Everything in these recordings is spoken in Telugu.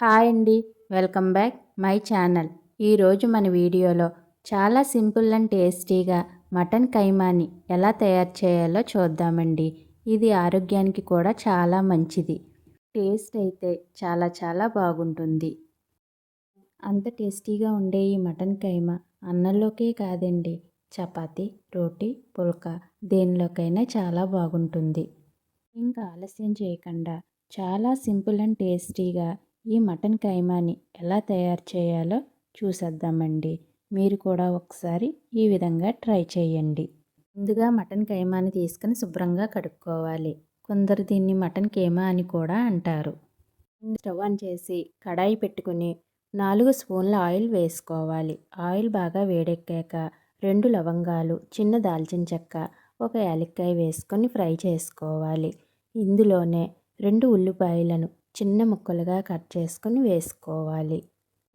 హాయ్ అండి వెల్కమ్ బ్యాక్ మై ఛానల్. ఈరోజు మన వీడియోలో చాలా సింపుల్ అండ్ టేస్టీగా మటన్ కైమాని ఎలా తయారు చేయాలో చూద్దామండి. ఇది ఆరోగ్యానికి కూడా చాలా మంచిది. టేస్ట్ అయితే చాలా చాలా బాగుంటుంది. అంత టేస్టీగా ఉండే ఈ మటన్ కైమా అన్నంలోకే కాదండి చపాతి రోటీ పుల్కా దేనిలోకైనా చాలా బాగుంటుంది. ఇంకా ఆలస్యం చేయకుండా చాలా సింపుల్ అండ్ టేస్టీగా ఈ మటన్ కైమాని ఎలా తయారు చేయాలో చూసేద్దామండి. మీరు కూడా ఒకసారి ఈ విధంగా ట్రై చేయండి. ముందుగా మటన్ కైమాని తీసుకుని శుభ్రంగా కడుక్కోవాలి. కొందరు దీన్ని మటన్ కేమా అని కూడా అంటారు. స్టవ్ ఆన్ చేసి కడాయి పెట్టుకుని నాలుగు స్పూన్ల ఆయిల్ వేసుకోవాలి. ఆయిల్ బాగా వేడెక్కాక రెండు లవంగాలు చిన్న దాల్చిన చెక్క ఒక యాలక్కాయ వేసుకొని ఫ్రై చేసుకోవాలి. ఇందులోనే రెండు ఉల్లిపాయలను చిన్న ముక్కలుగా కట్ చేసుకొని వేసుకోవాలి.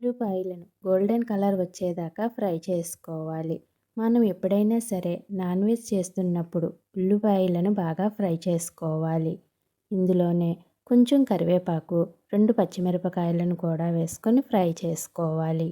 ఉల్లిపాయలను గోల్డెన్ కలర్ వచ్చేదాకా ఫ్రై చేసుకోవాలి. మనం ఎప్పుడైనా సరే నాన్ వెజ్ చేస్తున్నప్పుడు ఉల్లిపాయలను బాగా ఫ్రై చేసుకోవాలి. ఇందులోనే కొంచెం కరివేపాకు రెండు పచ్చిమిరపకాయలను కూడా వేసుకొని ఫ్రై చేసుకోవాలి.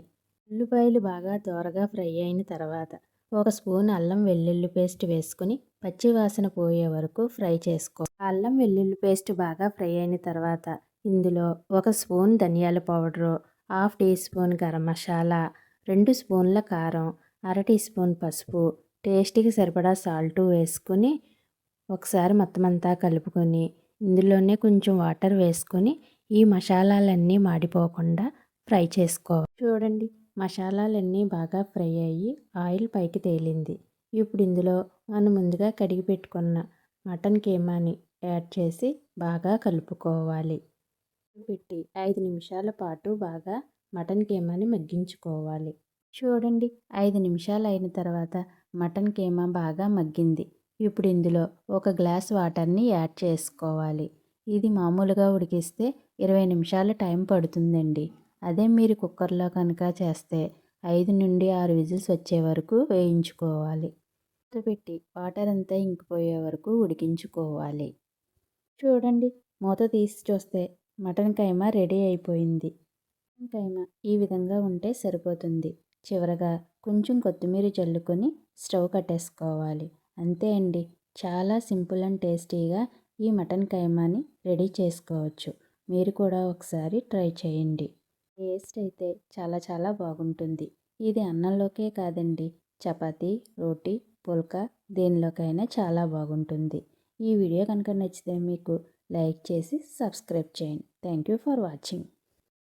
ఉల్లిపాయలు బాగా త్వరగా ఫ్రై అయిన తర్వాత ఒక స్పూన్ అల్లం వెల్లుల్లి పేస్ట్ వేసుకుని పచ్చివాసన పోయే వరకు ఫ్రై చేసుకో. అల్లం వెల్లుల్లి పేస్ట్ బాగా ఫ్రై అయిన తర్వాత ఇందులో ఒక స్పూన్ ధనియాల powder half teaspoon garam masala రెండు స్పూన్ల కారం అర టీ స్పూన్ పసుపు టేస్ట్కి సరిపడా సాల్ట్ వేసుకుని ఒకసారి మొత్తం అంతా కలుపుకొని ఇందులోనే కొంచెం వాటర్ వేసుకొని ఈ మసాలాలన్నీ మాడిపోకుండా ఫ్రై చేసుకో. చూడండి మసాలాలన్నీ బాగా ఫ్రై అయ్యి ఆయిల్ పైకి తేలింది. ఇప్పుడు ఇందులో మనం ముందుగా కడిగి పెట్టుకున్న మటన్ కీమాని యాడ్ చేసి బాగా కలుపుకోవాలి. పెట్టి ఐదు నిమిషాల పాటు బాగా మటన్ కీమాని మగ్గించుకోవాలి. చూడండి ఐదు నిమిషాలు అయిన తర్వాత మటన్ కీమా బాగా మగ్గింది. ఇప్పుడు ఇందులో ఒక గ్లాస్ వాటర్ని యాడ్ చేసుకోవాలి. ఇది మామూలుగా ఉడికిస్తే ఇరవై నిమిషాల టైం పడుతుందండి. అదే మీరు కుక్కర్లో కనుక చేస్తే ఐదు నుండి ఆరు విజిల్స్ వచ్చే వరకు వేయించుకోవాలి. పెట్టి వాటర్ అంతా ఇంకిపోయే వరకు ఉడికించుకోవాలి. చూడండి మూత తీసి చూస్తే మటన్ కైమా రెడీ అయిపోయింది. మటన్ కైమా ఈ విధంగా ఉంటే సరిపోతుంది. చివరగా కొంచెం కొత్తిమీర చల్లుకొని స్టవ్ కట్టేసుకోవాలి. అంతే అండి. చాలా సింపుల్ అండ్ టేస్టీగా ఈ మటన్ కైమాని రెడీ చేసుకోవచ్చు. మీరు కూడా ఒకసారి ట్రై చేయండి. టేస్ట్ అయితే చాలా చాలా బాగుంటుంది. ఇది అన్నంలోకే కాదండి. చపాతీ రోటీ పుల్కా దేనిలోకైనా చాలా బాగుంటుంది. ఈ వీడియో కనుక నచ్చితే మీకు లైక్ చేసి సబ్స్క్రైబ్ చేయండి. Thank you for watching